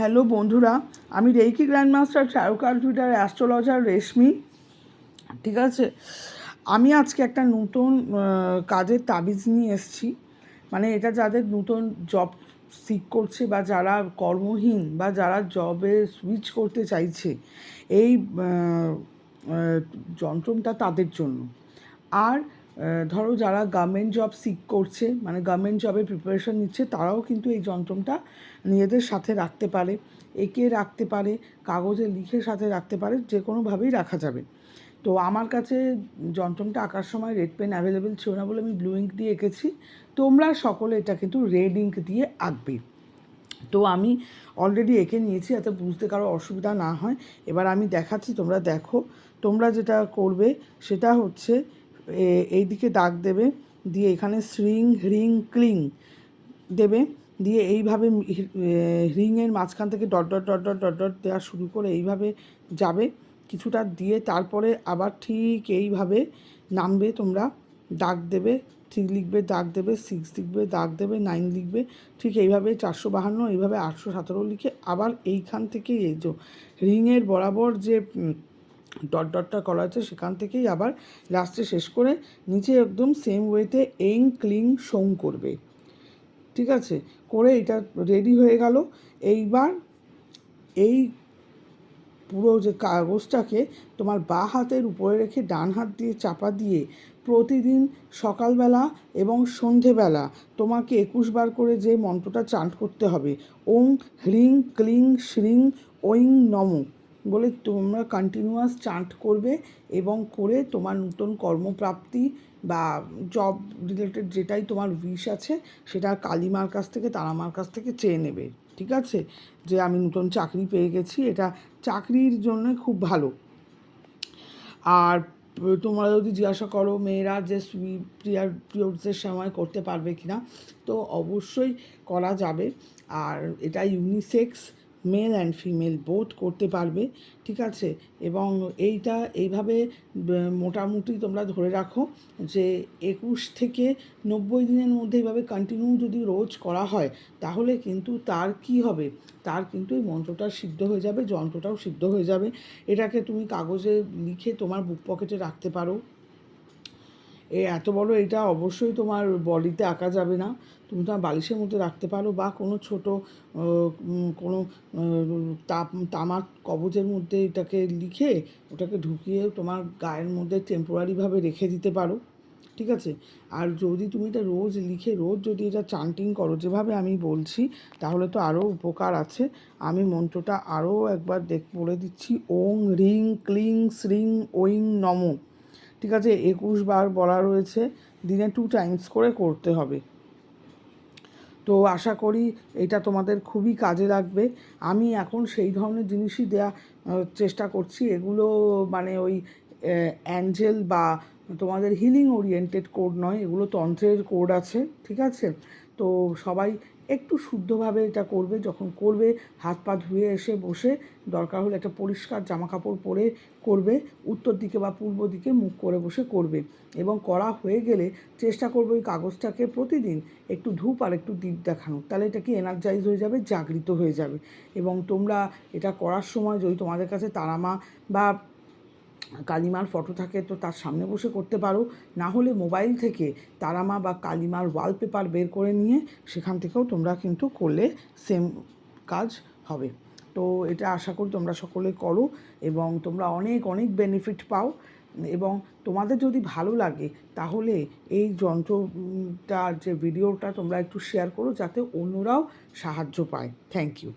Hello বন্ধুরা, আমি reiki grandmaster চারুকার টুইটার অ্যাস্ট্রোলজার রেশমি। ঠিক আছে? আমি আজকে একটা নতুন কাজের তাবিজ নিয়ে এসেছি। মানে এটা যাদের নতুন জব সিক করছে বা যারা কর্মহীন বা যারা জবে সুইচ করতে চাইছে, এই যন্ত্রটা তাদের জন্য। আর ধরো যারা গভর্নমেন্ট জব সিক করছে মানে গভর্নমেন্ট জবের প্রিপারেশন নিচ্ছে, তারাও কিন্তু এই যন্ত্রটা নিজেদের সাথে রাখতে পারে। এঁকে রাখতে পারে, কাগজে লিখে সাথে রাখতে পারে, যে কোনোভাবেই রাখা যাবে। তো আমার কাছে যন্ত্রটা আঁকার সময় রেড পেন অ্যাভেলেবেল ছিল না বলে আমি ব্লু ইঙ্ক দিয়ে এঁকেছি। তোমরা সকলে এটা কিন্তু রেড ইঙ্ক দিয়ে আঁকবে। তো আমি অলরেডি এঁকে নিয়েছি, যাতে বুঝতে কারও অসুবিধা না হয়। এবার আমি দেখাচ্ছি, তোমরা দেখো। তোমরা যেটা করবে, সেটা হচ্ছে এ- এইদিকে দাগ দেবে, দিয়ে এখানে শ্রিং, হ্রিং, ক্লিং দেবে, দিয়ে এইভাবে রিংয়ের মাঝখান থেকে dot dot dot dot dot dot দেওয়া শুরু করে এইভাবে যাবে। কিছুটা দিয়ে তারপরে আবার ঠিক এইভাবে নামবে তোমরা। দাগ দেবে, থ্রি লিখবে দাগ দেবে, সিক্স লিখবে দাগ দেবে, নাইন লিখবে, ঠিক এইভাবে চারশো বাহান্ন, এইভাবে আটশো সতেরো লিখে আবার এইখান থেকেই এই যে রিংয়ের বরাবর যে ডট ডটটা করা আছে, সেখান থেকেই আবার লাস্টে শেষ করে নিচে একদম সেম ওয়েতে এং ক্লিং সোং করবে। ঠিক আছে? করে এটা রেডি হয়ে গেল। এইবার এই পুরো যে কাগজটাকে তোমার বা হাতের উপরে রেখে ডান হাত দিয়ে চাপা দিয়ে প্রতিদিন সকালবেলা এবং সন্ধেবেলা তোমাকে একুশ বার করে যে মন্ত্রটা চান্ট করতে হবে, ওং, হ্রিং, ক্লিং, শ্রিং ঐং নম। বলে তোমরা কন্টিনিউয়াস চান্ট করবে এবং করে তোমার নতুন কর্মপ্রাপ্তি বা জব রিলেটেড যেটাই তোমার উইশ আছে সেটা কালিমার কাছ থেকে, তারামার কাছ থেকে চেয়ে নেবে। ঠিক আছে? যে আমি নতুন চাকরি পেয়ে গেছি, এটা চাকরির জন্য খুব ভালো। আর তোমরা যদি জিজ্ঞাসা করো মেয়েরা যে পিরিয়ড পিরিয়ডসের সময় করতে পারবে কি না তো অবশ্যই করা যাবে। আর এটা unisex male and female both করতে পারবে, ঠিক আছে? এবং এইটা এইভাবে মোটামুটি তোমরা ধরে রাখো যে একুশ থেকে নব্বই দিনের মধ্যে এইভাবে কন্টিনিউ যদি রোজ করা হয়, তাহলে কিন্তু তার কি হবে? তার কিন্তু এই মন্ত্রটা সিদ্ধ হয়ে যাবে, যন্ত্রটাও সিদ্ধ হয়ে যাবে। এটাকে তুমি কাগজে লিখে তোমার বুক পকেটে রাখতে পারো। এ এত বড় এটা অবশ্যই তোমার বডিতে আঁকা যাবে না। তুমি তোমার বালিশের মধ্যে রাখতে পারো বা কোনো ছোট কোনো তাপ তামার কবজের মধ্যে এটাকে লিখে ওটাকে ঢুকিয়ে তোমার গায়ের মধ্যে টেম্পোরারিভাবে রেখে দিতে পারো। ঠিক আছে? আর যদি তুমি এটা রোজ লিখে, রোজ যদি এটা চান্টিং করো, যেভাবে আমি বলছি, তাহলে তো আরও উপকার আছে। আমি মন্ত্রটা আরও একবার দেখ, বলে দিচ্ছি। ওং রিং ক্লিং শ্রিং ওইং নম। ঠিক আছে, একুশ বার বলা রয়েছে, দিনে টু টাইমস করে করতে হবে। তো আশা করি এটা তোমাদের খুবই কাজে লাগবে। আমি এখন সেই ধরনের জিনিসই দেওয়া চেষ্টা করছি। এগুলো মানে ওই অ্যাঞ্জেল বা তোমাদের হিলিং ওরিয়েন্টেড কোড নয়, এগুলো তন্ত্রের কোড আছে, ঠিক আছে? তো সবাই একটু শুদ্ধভাবে এটা করবে, যখন করবে, হাত পা ধুয়ে এসে বসে, দরকার হলে একটা পরিষ্কার জামা কাপড় পরে করবে, উত্তর দিকে বা পূর্ব দিকে মুখ করে বসে করবে এবং করা হয়ে গেলে চেষ্টা করবে ওই কাগজটাকে প্রতিদিন একটু ধূপ আর একটু দ্বীপ দেখানো। তাহলে এটা কি এনার্জাইজ হয়ে যাবে? জাগৃত হয়ে যাবে। এবং তোমরা এটা করার সময় যদি তোমাদের কাছে তারামা বা কালিমার ফটো থাকে তো তার সামনে বসে করতে পারো। না হলে মোবাইল থেকে তারামা বা কালিমার ওয়ালপেপার বের করে নিয়ে সেখান থেকেও তোমরা কিন্তু করলে সেম কাজ হবে। তো এটা আশা করি তোমরা সকলে করো এবং তোমরা অনেক অনেক বেনিফিট পাও এবং তোমাদের যদি ভালো লাগে তাহলে এই যন্ত্রটার যে ভিডিওটা তোমরা একটু শেয়ার করো যাতে অন্যরাও সাহায্য পায়। Thank you